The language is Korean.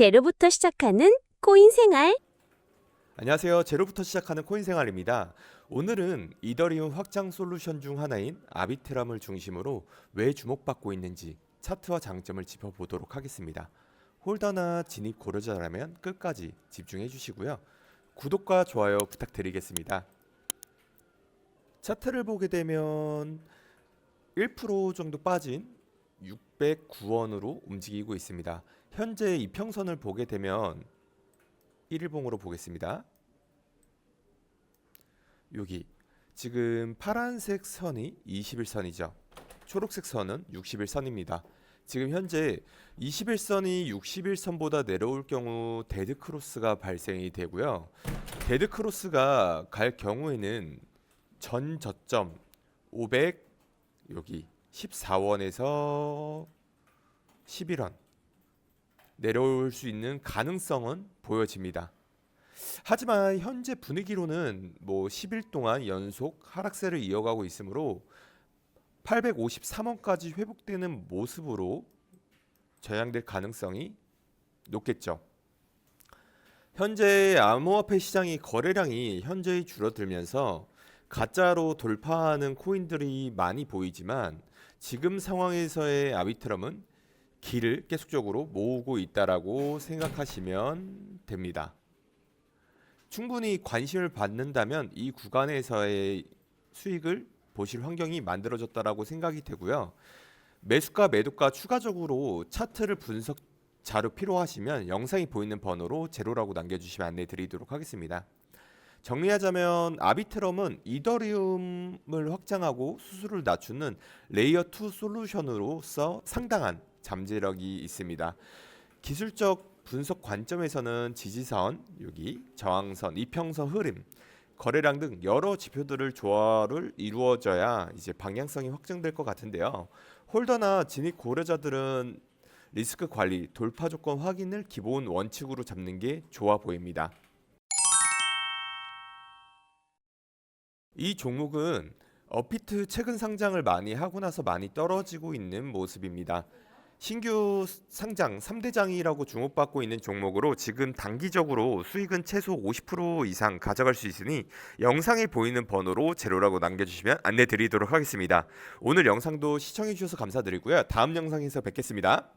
제로부터 시작하는 코인 생활. 안녕하세요. 제로부터 시작하는 코인 생활입니다. 오늘은 이더리움 확장 솔루션 중 하나인 아비트람을 중심으로 왜 주목받고 있는지 차트와 장점을 짚어보도록 하겠습니다. 홀더나 진입 고려자라면 끝까지 집중해 주시고요. 구독과 좋아요 부탁드리겠습니다. 차트를 보게 되면 1% 정도 빠진 609원으로 움직이고 있습니다. 현재 이평선을 보게 되면 1일봉으로 보겠습니다. 여기 지금 파란색 선이 21선이죠. 초록색 선은 61선입니다. 지금 현재 21선이 61선보다 내려올 경우 데드 크로스가 발생이 되고요. 데드 크로스가 갈 경우에는 전 저점 500 여기 14원에서 11원 내려올 수 있는 가능성은 보여집니다. 하지만 현재 분위기로는 뭐 10일 동안 연속 하락세를 이어가고 있으므로 853원까지 회복되는 모습으로 저양될 가능성이 높겠죠. 현재 암호화폐 시장이 거래량이 현저히 줄어들면서 가짜로 돌파하는 코인들이 많이 보이지만 지금 상황에서의 아비트럼은 길을 계속적으로 모으고 있다라고 생각하시면 됩니다. 충분히 관심을 받는다면 이 구간에서의 수익을 보실 환경이 만들어졌다라고 생각이 되고요. 매수가 매도가 추가적으로 차트를 분석 자료 필요하시면 영상이 보이는 번호로 제로라고 남겨주시면 안내 드리도록 하겠습니다. 정리하자면 아비트럼은 이더리움을 확장하고 수수료를 낮추는 레이어 2 솔루션으로서 상당한 잠재력이 있습니다. 기술적 분석 관점에서는 지지선, 여기 저항선, 이평선 흐름, 거래량 등 여러 지표들을 조화를 이루어져야 이제 방향성이 확정될 것 같은데요. 홀더나 진입 고려자들은 리스크 관리, 돌파 조건 확인을 기본 원칙으로 잡는 게 좋아 보입니다. 이 종목은 어피트 최근 상장을 많이 하고 나서 많이 떨어지고 있는 모습입니다. 신규 상장 3대장이라고 주목받고 있는 종목으로 지금 단기적으로 수익은 최소 50% 이상 가져갈 수 있으니 영상에 보이는 번호로 제로라고 남겨주시면 안내 드리도록 하겠습니다. 오늘 영상도 시청해 주셔서 감사드리고요. 다음 영상에서 뵙겠습니다.